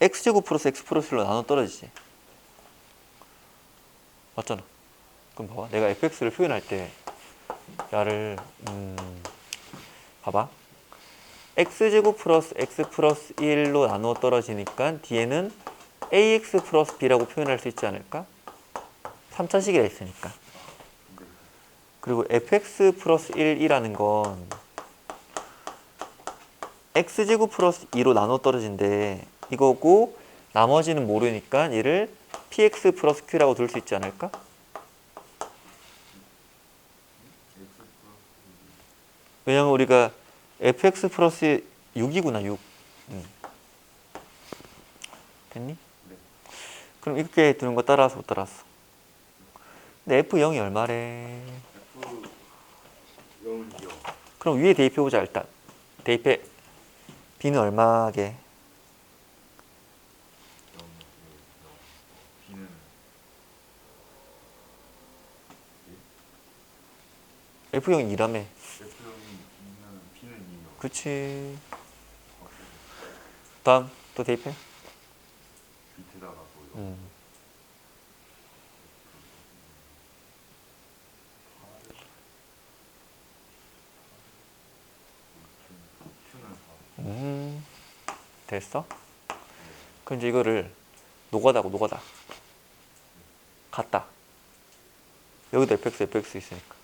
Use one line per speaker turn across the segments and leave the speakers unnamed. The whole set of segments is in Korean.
x제곱 플러스 x 플러스 1로 나눠 떨어지지. 맞잖아. 그럼 봐봐. 내가 fx를 표현할 때 야를 음 봐봐. x제곱 플러스 x 플러스 1로 나누어 떨어지니까 뒤에는 ax 플러스 b라고 표현할 수 있지 않을까? 3차식이라 있으니까. 그리고 fx 플러스 1이라는 건 x제곱 플러스 2로 나눠 떨어진대 이거고 나머지는 모르니까 얘를 px 플러스 q라고 둘 수 있지 않을까? 왜냐면 우리가 fx 플러스 6이구나 6 음. 됐니? 그럼 이렇게 두는 거 따라서 못 따라서 근데 f0이 얼마래?
F 0이요.
그럼 위에 대입해 보자 일단 대입해 b는 얼마게?
0, 0, 0. B는
f0이 2라며
F 0이면 B는 2요.
그치 다음 또 대입해
밑에다가 뭐
음.
Q는 4.
음. 됐어? 그럼 이제 이거를 노가다고 노가다 같다 여기도 fx fx 있으니까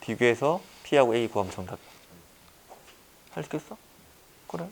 비교해서 p하고 a 구하면 정답이야 할수 있겠어? 그래